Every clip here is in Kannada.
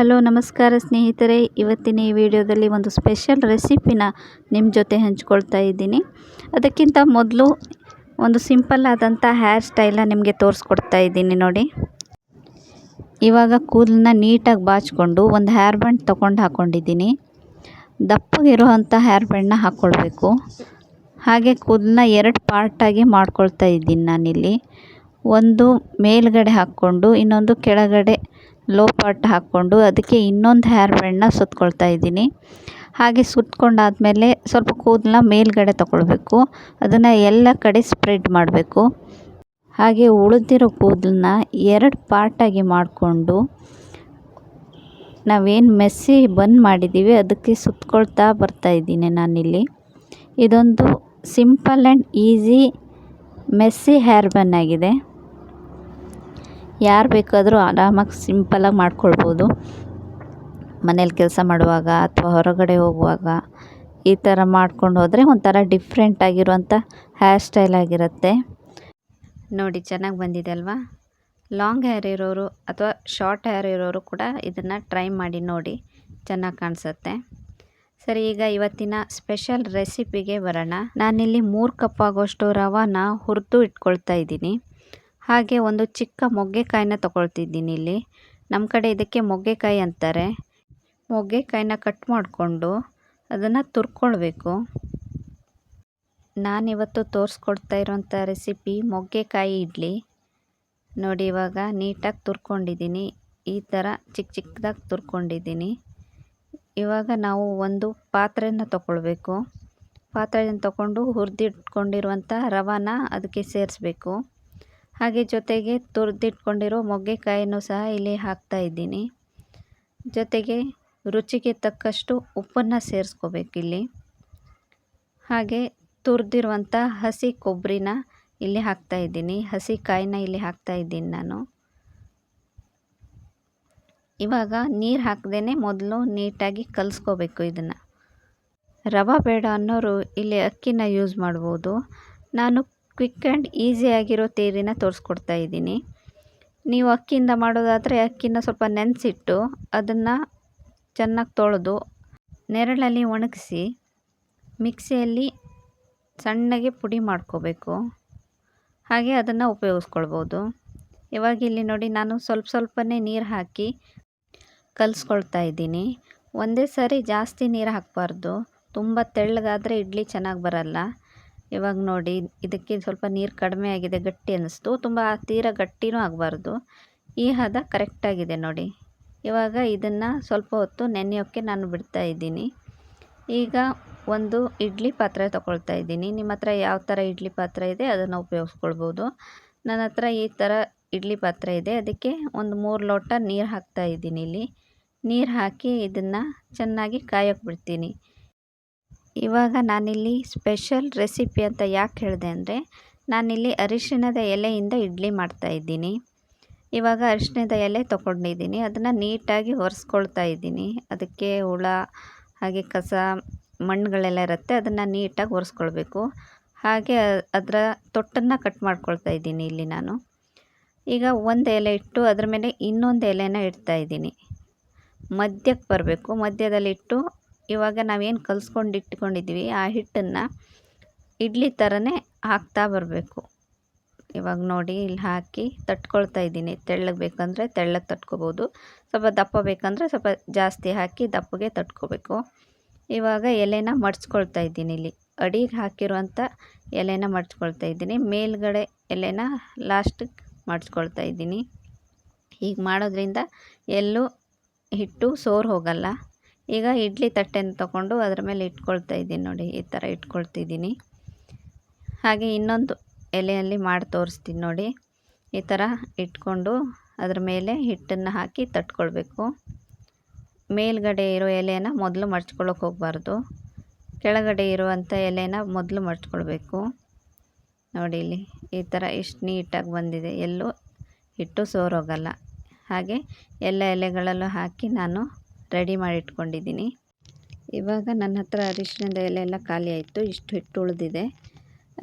ಹಲೋ, ನಮಸ್ಕಾರ ಸ್ನೇಹಿತರೆ. ಇವತ್ತಿನ ಈ ವಿಡಿಯೋದಲ್ಲಿ ಒಂದು ಸ್ಪೆಷಲ್ ರೆಸಿಪಿನ ನಿಮ್ಮ ಜೊತೆ ಹಂಚ್ಕೊಳ್ತಾ ಇದ್ದೀನಿ. ಅದಕ್ಕಿಂತ ಮೊದಲು ಒಂದು ಸಿಂಪಲ್ ಆದಂಥ ಹೇರ್ ಸ್ಟೈಲ ನಿಮಗೆ ತೋರಿಸ್ಕೊಡ್ತಾ ಇದ್ದೀನಿ ನೋಡಿ. ಇವಾಗ ಕೂದಲನ್ನ ನೀಟಾಗಿ ಬಾಚಿಕೊಂಡು ಒಂದು ಹೇರ್ ಬ್ಯಾಂಡ್ ತೊಗೊಂಡು ಹಾಕ್ಕೊಂಡಿದ್ದೀನಿ ದಪ್ಪಗಿರುವಂಥ ಹೇರ್ ಬ್ಯಾಂಡ್ನ ಹಾಕ್ಕೊಳ್ಬೇಕು ಹಾಗೆ ಕೂದಲನ್ನ ಎರಡು ಪಾರ್ಟಾಗಿ ಮಾಡ್ಕೊಳ್ತಾ ಇದ್ದೀನಿ ನಾನಿಲ್ಲಿ. ಒಂದು ಮೇಲ್ಗಡೆ ಹಾಕ್ಕೊಂಡು ಇನ್ನೊಂದು ಕೆಳಗಡೆ ಲೋ ಪಾರ್ಟ್ ಹಾಕ್ಕೊಂಡು ಅದಕ್ಕೆ ಇನ್ನೊಂದು ಹೇರ್ ಬ್ಯಾಂಡನ್ನ ಸುತ್ಕೊಳ್ತಾ ಇದ್ದೀನಿ. ಹಾಗೆ ಸುತ್ಕೊಂಡಾದಮೇಲೆ ಸ್ವಲ್ಪ ಕೂದಲನ್ನ ಮೇಲುಗಡೆ ತಗೊಳ್ಬೇಕು. ಅದನ್ನು ಎಲ್ಲ ಕಡೆ ಸ್ಪ್ರೆಡ್ ಮಾಡಬೇಕು. ಹಾಗೆ ಉಳಿದಿರೋ ಕೂದಲನ್ನ ಎರಡು ಪಾರ್ಟಾಗಿ ಮಾಡಿಕೊಂಡು ನಾವೇನು ಮೆಸ್ಸಿ ಬಂದ್ ಮಾಡಿದ್ದೀವಿ ಅದಕ್ಕೆ ಸುತ್ಕೊಳ್ತಾ ಬರ್ತಾ ಇದ್ದೀನಿ ನಾನಿಲ್ಲಿ. ಇದೊಂದು simple and easy messy hair bun ಆಗಿದೆ. ಯಾರು ಬೇಕಾದರೂ ಆರಾಮಾಗಿ ಸಿಂಪಲಾಗಿ ಮಾಡ್ಕೊಳ್ಬೋದು. ಮನೇಲಿ ಕೆಲಸ ಮಾಡುವಾಗ ಅಥವಾ ಹೊರಗಡೆ ಹೋಗುವಾಗ ಈ ಥರ ಮಾಡ್ಕೊಂಡು ಹೋದರೆ ಒಂಥರ ಡಿಫ್ರೆಂಟ್ ಆಗಿರುವಂಥ ಹೇರ್ ಸ್ಟೈಲ್ ಆಗಿರುತ್ತೆ. ನೋಡಿ ಚೆನ್ನಾಗಿ ಬಂದಿದೆ ಅಲ್ವಾ? ಲಾಂಗ್ ಹೇರ್ ಇರೋರು ಅಥವಾ ಶಾರ್ಟ್ ಹೇರ್ ಇರೋರು ಕೂಡ ಇದನ್ನು ಟ್ರೈ ಮಾಡಿ ನೋಡಿ ಚೆನ್ನಾಗಿ ಕಾಣಿಸುತ್ತೆ. ಸರಿ, ಈಗ ಇವತ್ತಿನ ಸ್ಪೆಷಲ್ ರೆಸಿಪಿಗೆ ಬರೋಣ. ನಾನಿಲ್ಲಿ ಮೂರು ಕಪ್ ಆಗೋಷ್ಟು ರವಾನ ಹುರಿದು ಇಟ್ಕೊಳ್ತಾ ಇದ್ದೀನಿ. ಹಾಗೆ ಒಂದು ಚಿಕ್ಕ ಮೊಗ್ಗೆಕಾಯಿನ ತಗೊಳ್ತಿದ್ದೀನಿ ಇಲ್ಲಿ. ನಮ್ಮ ಕಡೆ ಇದಕ್ಕೆ ಮೊಗ್ಗೆಕಾಯಿ ಅಂತಾರೆ. ಮೊಗ್ಗೆಕಾಯಿನ ಕಟ್ ಮಾಡಿಕೊಂಡು ಅದನ್ನು ತುರ್ಕೊಳ್ಬೇಕು. ನಾನಿವತ್ತು ತೋರಿಸ್ಕೊಡ್ತಾ ಇರೋಂಥ ರೆಸಿಪಿ ಮೊಗ್ಗೆಕಾಯಿ ಇಡ್ಲಿ. ನೋಡಿ ಇವಾಗ ನೀಟಾಗಿ ತುರ್ಕೊಂಡಿದ್ದೀನಿ. ಈ ಥರ ಚಿಕ್ಕ ಚಿಕ್ಕದಾಗಿ ತುರ್ಕೊಂಡಿದ್ದೀನಿ. ಇವಾಗ ನಾವು ಒಂದು ಪಾತ್ರೆನ ತಗೊಳ್ಬೇಕು. ಪಾತ್ರೆಯನ್ನು ತಗೊಂಡು ಹುರಿದಿಟ್ಕೊಂಡಿರುವಂಥ ರವಾನ ಅದಕ್ಕೆ ಸೇರಿಸ್ಬೇಕು. ಹಾಗೆ ಜೊತೆಗೆ ತುರಿದಿಟ್ಕೊಂಡಿರೋ ಮೊಗ್ಗೆಕಾಯಿನೂ ಸಹ ಇಲ್ಲಿ ಹಾಕ್ತಾ ಇದ್ದೀನಿ. ಜೊತೆಗೆ ರುಚಿಗೆ ತಕ್ಕಷ್ಟು ಉಪ್ಪನ್ನು ಸೇರಿಸ್ಕೋಬೇಕಿಲ್ಲಿ ಹಾಗೆ ತುರಿದಿರುವಂಥ ಹಸಿ ಕೊಬ್ಬರಿನ ಇಲ್ಲಿ ಹಾಕ್ತಾ ಇದ್ದೀನಿ. ಹಸಿ ಕಾಯಿನ ಇಲ್ಲಿ ಹಾಕ್ತಾ ಇದ್ದೀನಿ ನಾನು. ಇವಾಗ ನೀರು ಹಾಕ್ದೇ ಮೊದಲು ನೀಟಾಗಿ ಕಲಿಸ್ಕೋಬೇಕು ಇದನ್ನು. ರವೆ ಬೇಡ ಅನ್ನೋರು ಇಲ್ಲಿ ಅಕ್ಕಿನ ಯೂಸ್ ಮಾಡ್ಬೋದು. ನಾನು ಕ್ವಿಕ್ ಆ್ಯಂಡ್ ಈಸಿಯಾಗಿರೋ ತೇರಿನ ತೋರಿಸ್ಕೊಡ್ತಾ ಇದ್ದೀನಿ. ನೀವು ಅಕ್ಕಿಯಿಂದ ಮಾಡೋದಾದರೆ ಅಕ್ಕಿನ ಸ್ವಲ್ಪ ನೆನೆಸಿಟ್ಟು ಅದನ್ನು ಚೆನ್ನಾಗಿ ತೊಳೆದು ನೆರಳಲ್ಲಿ ಒಣಗಿಸಿ ಮಿಕ್ಸಿಯಲ್ಲಿ ಸಣ್ಣಗೆ ಪುಡಿ ಮಾಡ್ಕೋಬೇಕು. ಹಾಗೆ ಅದನ್ನು ಉಪಯೋಗಿಸ್ಕೊಳ್ಬೋದು. ಇವಾಗ ಇಲ್ಲಿ ನೋಡಿ ನಾನು ಸ್ವಲ್ಪ ಸ್ವಲ್ಪನೇ ನೀರು ಹಾಕಿ ಕಲಿಸ್ಕೊಳ್ತಾ ಇದ್ದೀನಿ. ಒಂದೇ ಸಾರಿ ಜಾಸ್ತಿ ನೀರು ಹಾಕಬಾರ್ದು. ತುಂಬ ತೆಳ್ಳಗಾದರೆ ಇಡ್ಲಿ ಚೆನ್ನಾಗಿ ಬರಲ್ಲ. ಇವಾಗ ನೋಡಿ, ಇದಕ್ಕೆ ಸ್ವಲ್ಪ ನೀರು ಕಡಿಮೆ ಆಗಿದೆ ಗಟ್ಟಿ ಅನ್ನಿಸ್ತು. ತುಂಬ ತೀರ ಗಟ್ಟಿನೂ ಆಗಬಾರ್ದು. ಈ ಹದ ಕರೆಕ್ಟಾಗಿದೆ ನೋಡಿ. ಇವಾಗ ಇದನ್ನು ಸ್ವಲ್ಪ ಹೊತ್ತು ನೆನೆಯೋಕ್ಕೆ ನಾನು ಬಿಡ್ತಾ ಇದ್ದೀನಿ. ಈಗ ಒಂದು ಇಡ್ಲಿ ಪಾತ್ರೆ ತೊಗೊಳ್ತಾ ಇದ್ದೀನಿ. ನಿಮ್ಮ ಹತ್ರ ಯಾವ ಥರ ಇಡ್ಲಿ ಪಾತ್ರೆ ಇದೆ ಅದನ್ನು ಉಪಯೋಗಿಸ್ಕೊಳ್ಬೋದು. ನನ್ನ ಹತ್ರ ಈ ಥರ ಇಡ್ಲಿ ಪಾತ್ರೆ ಇದೆ. ಅದಕ್ಕೆ ಒಂದು ಮೂರು ಲೋಟ ನೀರು ಹಾಕ್ತಾ ಇದ್ದೀನಿ ಇಲ್ಲಿ. ನೀರು ಹಾಕಿ ಇದನ್ನು ಚೆನ್ನಾಗಿ ಕಾಯೋಕ್ಕೆ ಬಿಡ್ತೀನಿ. ಇವಾಗ ನಾನಿಲ್ಲಿ ಸ್ಪೆಷಲ್ ರೆಸಿಪಿ ಅಂತ ಯಾಕೆ ಹೇಳಿದೆ ಅಂದರೆ, ನಾನಿಲ್ಲಿ ಅರಿಶಿಣದ ಎಲೆಯಿಂದ ಇಡ್ಲಿ ಮಾಡ್ತಾ ಇದ್ದೀನಿ. ಇವಾಗ ಅರಿಶಿಣದ ಎಲೆ ತೊಗೊಂಡಿದ್ದೀನಿ. ಅದನ್ನು ನೀಟಾಗಿ ಒರೆಸ್ಕೊಳ್ತಾ ಇದ್ದೀನಿ. ಅದಕ್ಕೆ ಹುಳ, ಹಾಗೆ ಕಸ, ಮಣ್ಣುಗಳೆಲ್ಲ ಇರುತ್ತೆ, ಅದನ್ನು ನೀಟಾಗಿ ಒರೆಸ್ಕೊಳ್ಬೇಕು. ಹಾಗೆ ಅದರ ತೊಟ್ಟನ್ನು ಕಟ್ ಮಾಡ್ಕೊಳ್ತಾ ಇದ್ದೀನಿ ಇಲ್ಲಿ ನಾನು. ಈಗ ಒಂದು ಎಲೆ ಇಟ್ಟು ಅದ್ರ ಮೇಲೆ ಇನ್ನೊಂದು ಎಲೆನ ಇಡ್ತಾ ಇದ್ದೀನಿ. ಮಧ್ಯಕ್ಕೆ ಬರಬೇಕು. ಮಧ್ಯದಲ್ಲಿಟ್ಟು ಇವಾಗ ನಾವೇನು ಕಲಿಸ್ಕೊಂಡು ಇಟ್ಕೊಂಡಿದ್ವಿ, ಆ ಹಿಟ್ಟನ್ನು ಇಡ್ಲಿ ಥರನೇ ಹಾಕ್ತಾ ಬರಬೇಕು. ಇವಾಗ ನೋಡಿ, ಇಲ್ಲಿ ಹಾಕಿ ತಟ್ಕೊಳ್ತಾ ಇದ್ದೀನಿ. ತೆಳ್ಳಗೆ ಬೇಕಂದರೆ ತೆಳ್ಳಗೆ ತಟ್ಕೋಬೋದು, ಸ್ವಲ್ಪ ದಪ್ಪ ಬೇಕಂದರೆ ಸ್ವಲ್ಪ ಜಾಸ್ತಿ ಹಾಕಿ ದಪ್ಪಗೆ ತಟ್ಕೋಬೇಕು. ಇವಾಗ ಎಲೆನ ಮಡ್ಚ್ಕೊಳ್ತಾ ಇದ್ದೀನಿ ಇಲ್ಲಿ. ಅಡಿಗೆ ಹಾಕಿರುವಂಥ ಎಲೆನ ಮಡ್ಚ್ಕೊಳ್ತಾ ಇದ್ದೀನಿ. ಮೇಲ್ಗಡೆ ಎಲೆನ ಲಾಸ್ಟಿಗೆ ಮಡ್ಚ್ಕೊಳ್ತಾ ಇದ್ದೀನಿ. ಹೀಗೆ ಮಾಡೋದ್ರಿಂದ ಎಲ್ಲೂ ಹಿಟ್ಟು ಸೋರ್ ಹೋಗಲ್ಲ. ಈಗ ಇಡ್ಲಿ ತಟ್ಟೆನ ತಗೊಂಡು ಅದರ ಮೇಲೆ ಇಟ್ಕೊಳ್ತಾ ಇದ್ದೀನಿ ನೋಡಿ, ಈ ಥರ ಇಟ್ಕೊಳ್ತಿದ್ದೀನಿ. ಹಾಗೆ ಇನ್ನೊಂದು ಎಲೆಯಲ್ಲಿ ಮಾಡಿ ತೋರಿಸ್ತೀನಿ ನೋಡಿ. ಈ ಥರ ಇಟ್ಕೊಂಡು ಅದರ ಮೇಲೆ ಹಿಟ್ಟನ್ನು ಹಾಕಿ ತಟ್ಕೊಳ್ಬೇಕು. ಮೇಲ್ಗಡೆ ಇರೋ ಎಲೆನ ಮೊದಲು ಮಡ್ಚ್ಕೊಳ್ಳೋಕೆ ಹೋಗಬಾರ್ದು. ಕೆಳಗಡೆ ಇರುವಂಥ ಎಲೆನ ಮೊದಲು ಮಡ್ಚ್ಕೊಳ್ಬೇಕು ನೋಡಿ ಇಲ್ಲಿ ಈ ಥರ ಇಷ್ಟು ನೀಟಾಗಿ ಬಂದಿದೆ. ಎಲ್ಲೂ ಹಿಟ್ಟು ಸೋರೋಗಲ್ಲ. ಹಾಗೆ ಎಲ್ಲ ಎಲೆಗಳಲ್ಲೂ ಹಾಕಿ ನಾನು ರೆಡಿ ಮಾಡಿ ಇಟ್ಕೊಂಡಿದ್ದೀನಿ ಇವಾಗ ನನ್ನ ಹತ್ರ ಅರಿಶಿನದ ಎಲೆ ಎಲ್ಲ ಖಾಲಿ ಆಯಿತು, ಇಷ್ಟು ಹಿಟ್ಟು ಉಳಿದಿದೆ.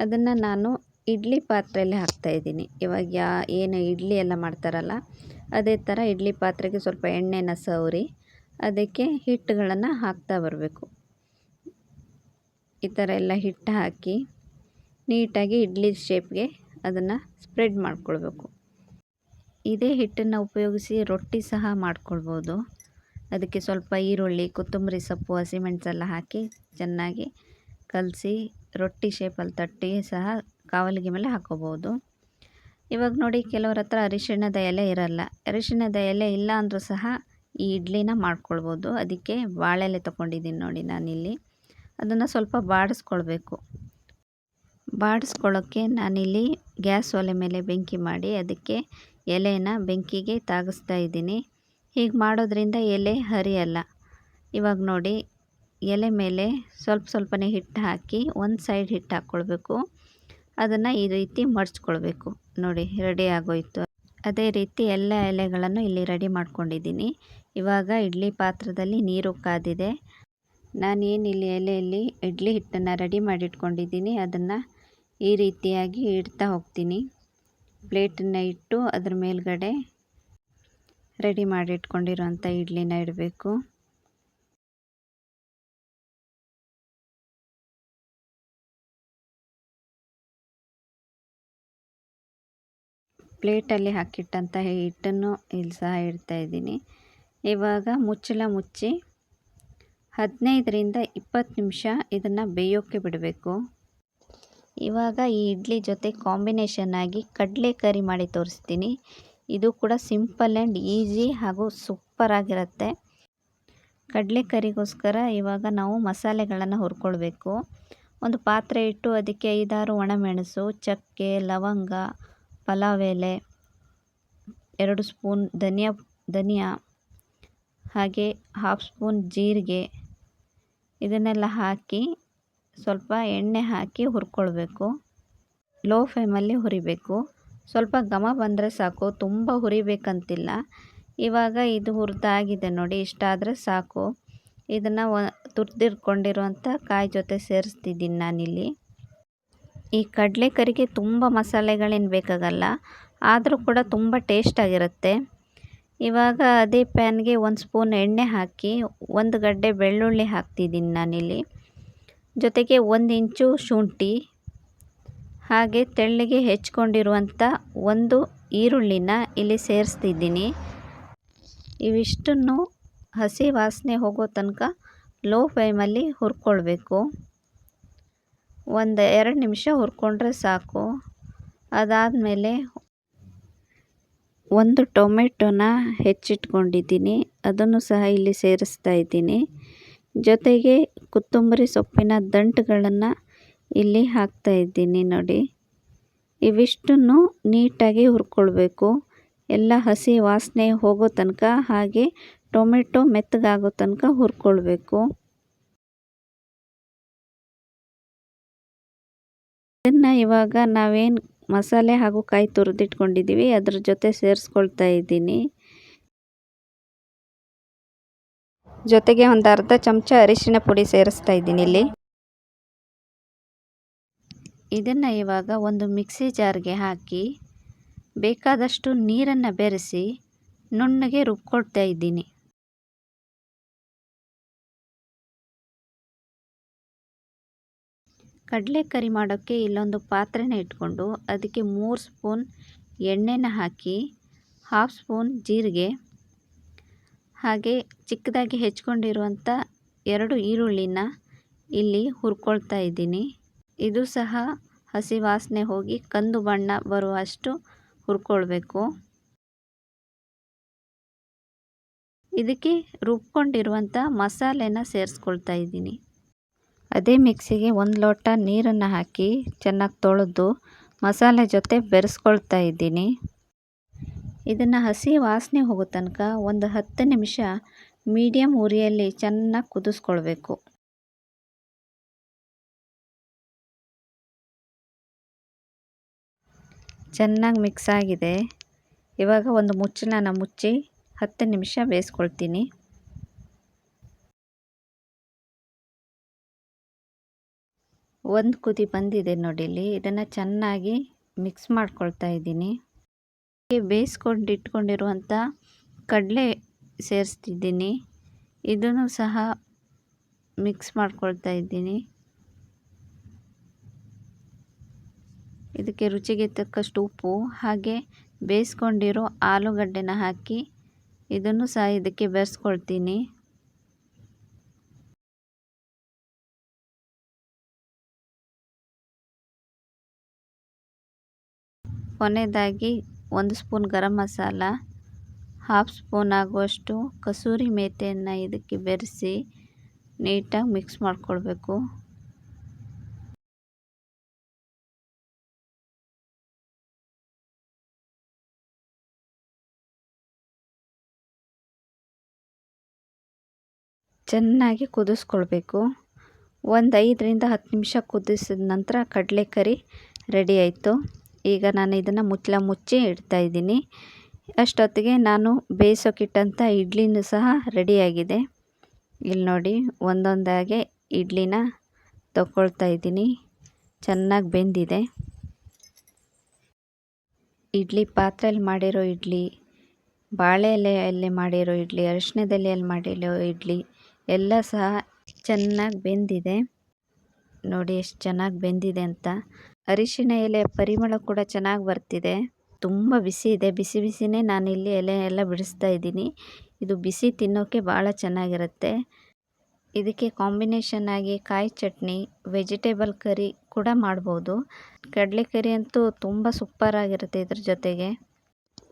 ಅದನ್ನು ನಾನು ಇಡ್ಲಿ ಪಾತ್ರೆಯಲ್ಲಿ ಹಾಕ್ತಾಯಿದ್ದೀನಿ ಇವಾಗ ಯಾ, ಏನು ಇಡ್ಲಿ ಎಲ್ಲ ಮಾಡ್ತಾರಲ್ಲ, ಅದೇ ಥರ ಇಡ್ಲಿ ಪಾತ್ರೆಗೆ ಸ್ವಲ್ಪ ಎಣ್ಣೆನ ಸವರಿ, ಅದಕ್ಕೆ ಹಿಟ್ಟುಗಳನ್ನು ಹಾಕ್ತಾ ಬರಬೇಕು. ಈ ಥರ ಎಲ್ಲ ಹಿಟ್ಟು ಹಾಕಿ ನೀಟಾಗಿ ಇಡ್ಲಿ ಶೇಪ್ಗೆ ಅದನ್ನು ಸ್ಪ್ರೆಡ್ ಮಾಡ್ಕೊಳ್ಬೇಕು. ಇದೇ ಹಿಟ್ಟನ್ನು ಉಪಯೋಗಿಸಿ ರೊಟ್ಟಿ ಸಹ ಮಾಡ್ಕೊಳ್ಬೋದು. ಅದಕ್ಕೆ ಸ್ವಲ್ಪ ಈರುಳ್ಳಿ, ಕೊತ್ತಂಬರಿ ಸೊಪ್ಪು, ಹಸಿಮೆಣಸೆಲ್ಲ ಹಾಕಿ ಚೆನ್ನಾಗಿ ಕಲಸಿ ರೊಟ್ಟಿ ಶೇಪಲ್ಲಿ ತಟ್ಟಿ ಸಹ ಕಾವಲಿಗೆ ಮೇಲೆ ಹಾಕೋಬೋದು. ಇವಾಗ ನೋಡಿ ಕೆಲವ್ರ ಹತ್ರ ಅರಿಶಿಣದ ಎಲೆ ಇರಲ್ಲ. ಅರಿಶಿಣದ ಎಲೆ ಇಲ್ಲ ಅಂದರೂ ಸಹ ಈ ಇಡ್ಲಿನ ಮಾಡ್ಕೊಳ್ಬೋದು. ಅದಕ್ಕೆ ಬಾಳೆಲೆ ತೊಗೊಂಡಿದ್ದೀನಿ ನೋಡಿ ನಾನಿಲ್ಲಿ. ಅದನ್ನು ಸ್ವಲ್ಪ ಬಾಡಿಸ್ಕೊಳ್ಬೇಕು. ಬಾಡಿಸ್ಕೊಳ್ಳೋಕ್ಕೆ ನಾನಿಲ್ಲಿ ಗ್ಯಾಸ್ ಒಲೆ ಮೇಲೆ ಬೆಂಕಿ ಮಾಡಿ ಅದಕ್ಕೆ ಎಲೆನ ಬೆಂಕಿಗೆ ತಾಗಿಸ್ತಾ ಇದ್ದೀನಿ. ಹೀಗೆ ಮಾಡೋದ್ರಿಂದ ಎಲೆ ಹರಿಯಲ್ಲ. ಇವಾಗ ನೋಡಿ, ಎಲೆ ಮೇಲೆ ಸ್ವಲ್ಪ ಸ್ವಲ್ಪನೇ ಹಿಟ್ಟು ಹಾಕಿ ಒಂದು ಸೈಡ್ ಹಿಟ್ಟು ಹಾಕ್ಕೊಳ್ಬೇಕು ಅದನ್ನು ಈ ರೀತಿ ಮಡ್ಚ್ಕೊಳ್ಬೇಕು ನೋಡಿ, ರೆಡಿ ಆಗೋಯ್ತು. ಅದೇ ರೀತಿ ಎಲ್ಲ ಎಲೆಗಳನ್ನು ಇಲ್ಲಿ ರೆಡಿ ಮಾಡ್ಕೊಂಡಿದ್ದೀನಿ. ಇವಾಗ ಇಡ್ಲಿ ಪಾತ್ರದಲ್ಲಿ ನೀರು ಕಾದಿದೆ. ನಾನೇನು ಇಲ್ಲಿ ಎಲೆಯಲ್ಲಿ ಇಡ್ಲಿ ಹಿಟ್ಟನ್ನು ರೆಡಿ ಮಾಡಿಟ್ಕೊಂಡಿದ್ದೀನಿ, ಅದನ್ನು ಈ ರೀತಿಯಾಗಿ ಇಡ್ತಾ ಹೋಗ್ತೀನಿ. ಪ್ಲೇಟನ್ನು ಇಟ್ಟು ಅದ್ರ ಮೇಲ್ಗಡೆ ರೆಡಿ ಮಾಡಿ ಇಟ್ಕೊಂಡಿರುವಂಥ ಇಡ್ಲಿನ ಇಡಬೇಕು. ಪ್ಲೇಟಲ್ಲಿ ಹಾಕಿಟ್ಟಂತಹ ಹಿಟ್ಟನ್ನು ಇಲ್ಲಿ ಸಹ ಇಡ್ತಾ ಇದ್ದೀನಿ. ಇವಾಗ ಮುಚ್ಚಳ ಮುಚ್ಚಿ ಹದಿನೈದರಿಂದ ಇಪ್ಪತ್ತು ನಿಮಿಷ ಇದನ್ನು ಬೇಯೋಕ್ಕೆ ಬಿಡಬೇಕು. ಇವಾಗ ಈ ಇಡ್ಲಿ ಜೊತೆ ಕಾಂಬಿನೇಷನ್ ಆಗಿ ಕಡಲೆ ಕರಿ ಮಾಡಿ ತೋರಿಸ್ತೀನಿ. ಇದು ಕೂಡ ಸಿಂಪಲ್ ಆ್ಯಂಡ್ ಈಸಿ ಹಾಗೂ ಸೂಪರಾಗಿರುತ್ತೆ ಕಡಲೆಕರಿಗೋಸ್ಕರ ಇವಾಗ ನಾವು ಮಸಾಲೆಗಳನ್ನು ಹುರ್ಕೊಳ್ಬೇಕು. ಒಂದು ಪಾತ್ರೆ ಇಟ್ಟು ಅದಕ್ಕೆ ಐದಾರು ಒಣಮೆಣಸು, ಚಕ್ಕೆ, ಲವಂಗ, ಪಲಾವ್ ಎಲೆ, ಎರಡು ಸ್ಪೂನ್ ಧನಿಯಾ ಧನಿಯಾ, ಹಾಗೆ ಹಾಫ್ ಸ್ಪೂನ್ ಜೀರಿಗೆ ಇದನ್ನೆಲ್ಲ ಹಾಕಿ ಸ್ವಲ್ಪ ಎಣ್ಣೆ ಹಾಕಿ ಹುರ್ಕೊಳ್ಬೇಕು. ಲೋ ಫ್ಲೇಮಲ್ಲಿ ಹುರಿಬೇಕು. ಸ್ವಲ್ಪ ಘಮ ಬಂದರೆ ಸಾಕು, ತುಂಬ ಹುರಿಬೇಕಂತಿಲ್ಲ. ಇವಾಗ ಇದು ಹುರಿದಾಗಿದೆ ನೋಡಿ ಇಷ್ಟಾದರೆ ಸಾಕು. ಇದನ್ನು ಒ ತುರಿದಿಟ್ಕೊಂಡಿರುವಂಥ ಕಾಯಿ ಜೊತೆ ಸೇರಿಸ್ತಿದ್ದೀನಿ ನಾನಿಲ್ಲಿ. ಈ ಕಡಲೆಕರಿಗೆ ತುಂಬ ಮಸಾಲೆಗಳೇನು ಬೇಕಾಗಲ್ಲ, ಆದರೂ ಕೂಡ ತುಂಬ ಟೇಸ್ಟಾಗಿರುತ್ತೆ ಇವಾಗ ಅದೇ ಪ್ಯಾನ್ಗೆ ಒಂದು ಸ್ಪೂನ್ ಎಣ್ಣೆ ಹಾಕಿ, ಒಂದು ಗಡ್ಡೆ ಬೆಳ್ಳುಳ್ಳಿ ಹಾಕ್ತಿದ್ದೀನಿ ನಾನಿಲ್ಲಿ. ಜೊತೆಗೆ ಒಂದು ಇಂಚು ಶುಂಠಿ ಹಾಗೆ ತೆಳ್ಳಗೆ ಹೆಚ್ಕೊಂಡಿರುವಂಥ ಒಂದು ಈರುಳ್ಳಿನ ಇಲ್ಲಿ ಸೇರಿಸ್ತಿದ್ದೀನಿ. ಇವಿಷ್ಟನ್ನು ಹಸಿ ವಾಸನೆ ಹೋಗೋ ತನಕ ಲೋ ಫ್ಲೇಮಲ್ಲಿ ಹುರ್ಕೊಳ್ಬೇಕು. ಒಂದು ಎರಡು ನಿಮಿಷ ಹುರ್ಕೊಂಡ್ರೆ ಸಾಕು. ಅದಾದಮೇಲೆ ಒಂದು ಟೊಮೆಟೊನ ಹೆಚ್ಚಿಟ್ಕೊಂಡಿದ್ದೀನಿ. ಅದನ್ನು ಸಹ ಇಲ್ಲಿ ಸೇರಿಸ್ತಾ ಇದ್ದೀನಿ. ಜೊತೆಗೆ ಕೊತ್ತಂಬರಿ ಸೊಪ್ಪಿನ ದಂಟುಗಳನ್ನು ಇಲ್ಲಿ ಹಾಕ್ತಾ ಇದ್ದೀನಿ ನೋಡಿ. ಇವಿಷ್ಟನ್ನು ನೀಟಾಗಿ ಹುರ್ಕೊಳ್ಬೇಕು. ಎಲ್ಲ ಹಸಿ ವಾಸನೆ ಹೋಗೋ ತನಕ ಹಾಗೆ ಟೊಮೆಟೊ ಮೆತ್ತಗಾಗೋ ತನಕ ಹುರ್ಕೊಳ್ಬೇಕು. ಇದನ್ನು ಇವಾಗ ನಾವೇನು ಮಸಾಲೆ ಹಾಗೂ ಕಾಯಿ ತುರಿದಿಟ್ಕೊಂಡಿದ್ದೀವಿ, ಅದ್ರ ಜೊತೆ ಸೇರಿಸ್ಕೊಳ್ತಾ ಇದ್ದೀನಿ. ಜೊತೆಗೆ ಒಂದು ಅರ್ಧ ಚಮಚ ಅರಿಶಿನ ಪುಡಿ ಸೇರಿಸ್ತಾ ಇದ್ದೀನಿ ಇಲ್ಲಿ. ಇದನ್ನು ಇವಾಗ ಒಂದು ಮಿಕ್ಸಿ ಜಾರ್ಗೆ ಹಾಕಿ ಬೇಕಾದಷ್ಟು ನೀರನ್ನು ಬೆರೆಸಿ ನುಣ್ಣಗೆ ರುಬ್ಕೊಳ್ತಾ ಇದ್ದೀನಿ. ಕಡಲೆ ಕರಿ ಮಾಡೋಕ್ಕೆ ಇಲ್ಲೊಂದು ಪಾತ್ರೆನ ಇಟ್ಕೊಂಡು ಅದಕ್ಕೆ ಮೂರು ಸ್ಪೂನ್ ಎಣ್ಣೆನ ಹಾಕಿ ಹಾಫ್ ಸ್ಪೂನ್ ಜೀರಿಗೆ ಹಾಗೆ ಚಿಕ್ಕದಾಗಿ ಹೆಚ್ಕೊಂಡಿರುವಂಥ ಎರಡು ಈರುಳ್ಳಿನ ಇಲ್ಲಿ ಹುರ್ಕೊಳ್ತಾ ಇದ್ದೀನಿ. ಇದು ಸಹ ಹಸಿ ವಾಸನೆ ಹೋಗಿ ಕಂದು ಬಣ್ಣ ಬರುವಷ್ಟು ಹುರ್ಕೊಳ್ಬೇಕು. ಇದಕ್ಕೆ ರುಬ್ಕೊಂಡಿರುವಂಥ ಮಸಾಲೆನ ಸೇರಿಸ್ಕೊಳ್ತಾ ಇದ್ದೀನಿ. ಅದೇ ಮಿಕ್ಸಿಗೆ ಒಂದು ಲೋಟ ನೀರನ್ನು ಹಾಕಿ ಚೆನ್ನಾಗಿ ತೊಳೆದು ಮಸಾಲೆ ಜೊತೆ ಬೆರೆಸ್ಕೊಳ್ತಾ ಇದ್ದೀನಿ. ಇದನ್ನು ಹಸಿ ವಾಸನೆ ಹೋಗೋ ತನಕ ಒಂದು ಹತ್ತು ನಿಮಿಷ ಮೀಡಿಯಮ್ ಉರಿಯಲ್ಲಿ ಚೆನ್ನಾಗಿ ಕುದಿಸ್ಕೊಳ್ಬೇಕು. ಚೆನ್ನಾಗಿ ಮಿಕ್ಸ್ ಆಗಿದೆ ಇವಾಗ ಒಂದು ಮುಚ್ಚಳನ ಮುಚ್ಚಿ ಹತ್ತು ನಿಮಿಷ ಬೇಯಿಸ್ಕೊಳ್ತೀನಿ. ಒಂದು ಕುದಿ ಬಂದಿದೆ ನೋಡಿ ಇಲ್ಲಿ. ಇದನ್ನು ಚೆನ್ನಾಗಿ ಮಿಕ್ಸ್ ಮಾಡ್ಕೊಳ್ತಾ ಇದ್ದೀನಿ. ಬೇಯಿಸ್ಕೊಂಡು ಇಟ್ಕೊಂಡಿರುವಂಥ ಕಡಲೆ ಸೇರಿಸ್ತಿದ್ದೀನಿ. ಇದನ್ನು ಸಹ ಮಿಕ್ಸ್ ಮಾಡ್ಕೊಳ್ತಾ ಇದ್ದೀನಿ. ಇದಕ್ಕೆ ರುಚಿಗೆ ತಕ್ಕಷ್ಟು ಉಪ್ಪು, ಹಾಗೆ ಬೇಯಿಸ್ಕೊಂಡಿರೋ ಆಲೂಗಡ್ಡೆನ ಹಾಕಿ ಇದನ್ನು ಸಹ ಇದಕ್ಕೆ ಬೆರೆಸ್ಕೊಳ್ತೀನಿ. ಕೊನೆಯದಾಗಿ ಒಂದು spoon garam masala, half spoon ಆಗುವಷ್ಟು ಕಸೂರಿ ಮೇಥಿಯನ್ನು ಇದಕ್ಕೆ ಬೆರೆಸಿ ನೀಟಾಗಿ ಮಿಕ್ಸ್ ಮಾಡ್ಕೊಳ್ಬೇಕು. ಚೆನ್ನಾಗಿ ಕುದಿಸ್ಕೊಳ್ಬೇಕು. ಒಂದು ಐದರಿಂದ ಹತ್ತು ನಿಮಿಷ ಕುದಿಸಿದ ನಂತರ ಕಡಲೆಕರಿ ರೆಡಿ ಆಯಿತು. ಈಗ ನಾನು ಇದನ್ನು ಮುಚ್ಚಳ ಮುಚ್ಚಿ ಇಡ್ತಾ ಇದ್ದೀನಿ. ಅಷ್ಟೊತ್ತಿಗೆ ನಾನು ಬೇಯಿಸೋಕ್ಕಿಟ್ಟಂಥ ಇಡ್ಲಿನೂ ಸಹ ರೆಡಿಯಾಗಿದೆ ಇಲ್ಲಿ ನೋಡಿ, ಒಂದೊಂದಾಗೆ ಇಡ್ಲಿನ ತಗೊಳ್ತಾ ಇದ್ದೀನಿ. ಚೆನ್ನಾಗಿ ಬೆಂದಿದೆ. ಇಡ್ಲಿ ಪಾತ್ರೆಯಲ್ಲಿ ಮಾಡಿರೋ ಇಡ್ಲಿ, ಬಾಳೆ ಎಲೆಯಲ್ಲಿ ಮಾಡಿರೋ ಇಡ್ಲಿ ಅರಿಶಿಣದೆಲೆಯಲ್ಲಿ ಮಾಡಿರೋ ಇಡ್ಲಿ ಎಲ್ಲ ಸಹ ಚೆನ್ನಾಗಿ ಬೆಂದಿದೆ. ನೋಡಿ ಎಷ್ಟು ಚೆನ್ನಾಗಿ ಬೆಂದಿದೆ ಅಂತ. ಅರಿಶಿನ ಎಲೆ ಪರಿಮಳ ಕೂಡ ಚೆನ್ನಾಗಿ ಬರ್ತಿದೆ. ತುಂಬ ಬಿಸಿ ಇದೆ. ಬಿಸಿ ಬಿಸಿನೇ ನಾನಿಲ್ಲಿ ಎಲೆ ಎಲ್ಲ ಬಿಡಿಸ್ತಾ ಇದ್ದೀನಿ. ಇದು ಬಿಸಿ ತಿನ್ನೋಕ್ಕೆ ಭಾಳ ಚೆನ್ನಾಗಿರುತ್ತೆ. ಇದಕ್ಕೆ ಕಾಂಬಿನೇಷನ್ ಆಗಿ ಕಾಯಿ ಚಟ್ನಿ, ವೆಜಿಟೇಬಲ್ ಕರಿ ಕೂಡ ಮಾಡ್ಬೋದು. ಕಡಲೆ ಕರಿ ಅಂತೂ ತುಂಬ ಸೂಪರಾಗಿರುತ್ತೆ ಇದ್ರ ಜೊತೆಗೆ.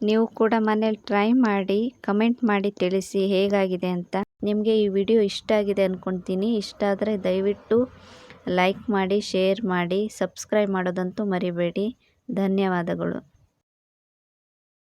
ನೀವು ಕೂಡ ಮನೇಲಿ ಟ್ರೈ ಮಾಡಿ ಕಮೆಂಟ್ ಮಾಡಿ ತಿಳಿಸಿ ಹೇಗಾಗಿದೆ ಅಂತ. ನಿಮಗೆ ಈ ವಿಡಿಯೋ ಇಷ್ಟ ಆಗಿದೆ ಅಂದ್ಕೊತೀನಿ ಇಷ್ಟ ಆದರೆ ದಯವಿಟ್ಟು ಲೈಕ್ ಮಾಡಿ ಶೇರ್ ಮಾಡಿ ಸಬ್ಸ್ಕ್ರೈಬ್ ಮಾಡೋದಂತೂ ಮರಿಬೇಡಿ. ಧನ್ಯವಾದಗಳು.